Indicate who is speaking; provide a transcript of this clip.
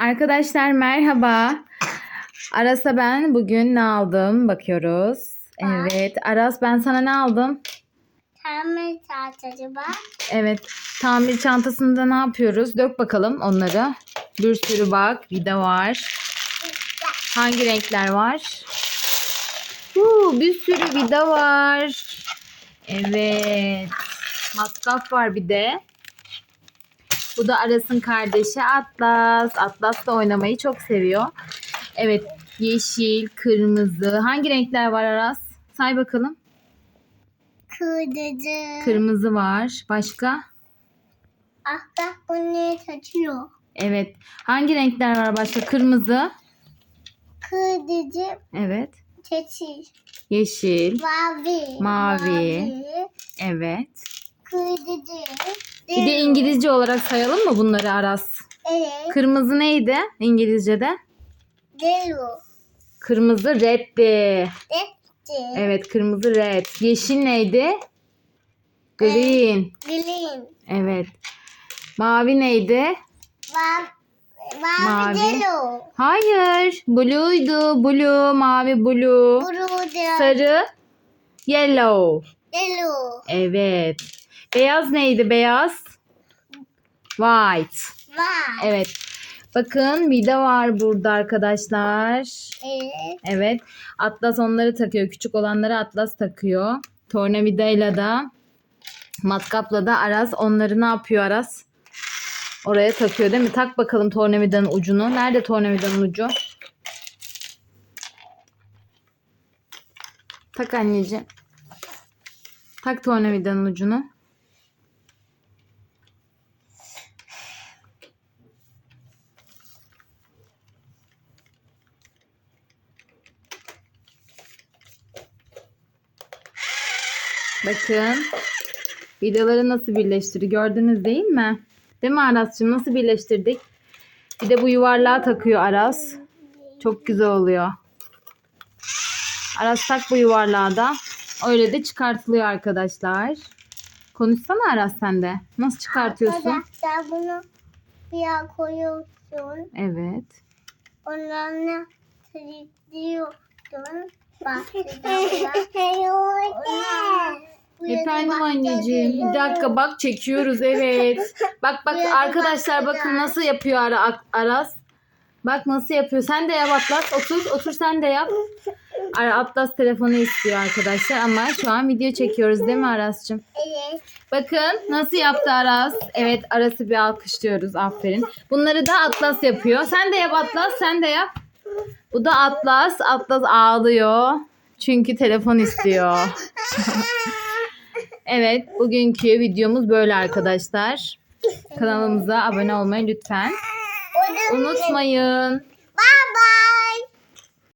Speaker 1: Arkadaşlar merhaba. Aras'a ben bugün ne aldım? Bakıyoruz. Evet. Aras ben sana ne aldım?
Speaker 2: Tamir tahtacı bak.
Speaker 1: Evet. Tamir çantasında ne yapıyoruz? Dök bakalım onları. Bir sürü bak. Vida var. Hangi renkler var? Huu, bir sürü vida var. Evet. Matkap var bir de. Bu da Aras'ın kardeşi Atlas. Atlas da oynamayı çok seviyor. Evet. Yeşil, kırmızı. Hangi renkler var Aras? Say bakalım.
Speaker 2: Kırdıcı.
Speaker 1: Kırmızı var. Başka?
Speaker 2: ah bak bunu taşıyor.
Speaker 1: Evet. Hangi renkler var başka? Kırmızı.
Speaker 2: Kırdıcı.
Speaker 1: Evet.
Speaker 2: Keçi.
Speaker 1: Yeşil.
Speaker 2: Mavi.
Speaker 1: Mavi. Evet.
Speaker 2: Kırdıcı.
Speaker 1: Bir de İngilizce olarak sayalım mı bunları Aras?
Speaker 2: Evet.
Speaker 1: Kırmızı neydi İngilizce'de?
Speaker 2: Delo.
Speaker 1: Kırmızı reddi.
Speaker 2: Detti.
Speaker 1: Evet kırmızı red. Yeşil neydi? Green.
Speaker 2: Green.
Speaker 1: Evet. Mavi neydi?
Speaker 2: Mavi. Mavi. Delo.
Speaker 1: Hayır. Blue'ydu. Blue. Mavi blue.
Speaker 2: Burada.
Speaker 1: Sarı. Yellow.
Speaker 2: Delo.
Speaker 1: Evet. Beyaz neydi beyaz? White.
Speaker 2: Var.
Speaker 1: Evet. Bakın vida var burada arkadaşlar.
Speaker 2: Evet.
Speaker 1: Evet. Atlas onları takıyor. Küçük olanları Atlas takıyor. Tornavidayla da matkapla da Aras onları ne yapıyor Aras? Oraya takıyor değil mi? Tak bakalım tornavidanın ucunu. Nerede tornavidanın ucu? Tak anneciğim. Tak tornavidanın ucunu. Bakın. Vidaları nasıl birleştirdi gördünüz değil mi? Değil mi Aras'cığım? Nasıl birleştirdik? Bir de bu yuvarlağa takıyor Aras. Çok güzel oluyor. Aras tak bu yuvarlağa da. Öyle de çıkartılıyor arkadaşlar. Konuşsana Aras sen de. Nasıl çıkartıyorsun?
Speaker 2: Arkadaşlar bunu bir yere koyuyorsun.
Speaker 1: Evet.
Speaker 2: Onlarla siliyorsun. Bak.
Speaker 1: Efendim anneciğim. Bir dakika bak çekiyoruz evet. Bak bak arkadaşlar bakın nasıl yapıyor Ara- Aras. Bak nasıl yapıyor. Sen de yap Atlas. Otur otur sen de yap. Ara- Atlas telefonu istiyor arkadaşlar ama şu an video çekiyoruz değil mi Aras'cığım?
Speaker 2: Evet.
Speaker 1: Bakın nasıl yaptı Aras. Evet Aras'ı bir alkışlıyoruz. Aferin. Bunları da Atlas yapıyor. Sen de yap Atlas. Sen de yap. Bu da Atlas. Atlas ağlıyor. Çünkü telefon istiyor. evet bugünkü videomuz böyle arkadaşlar. Kanalımıza abone olmayı lütfen unutmayın.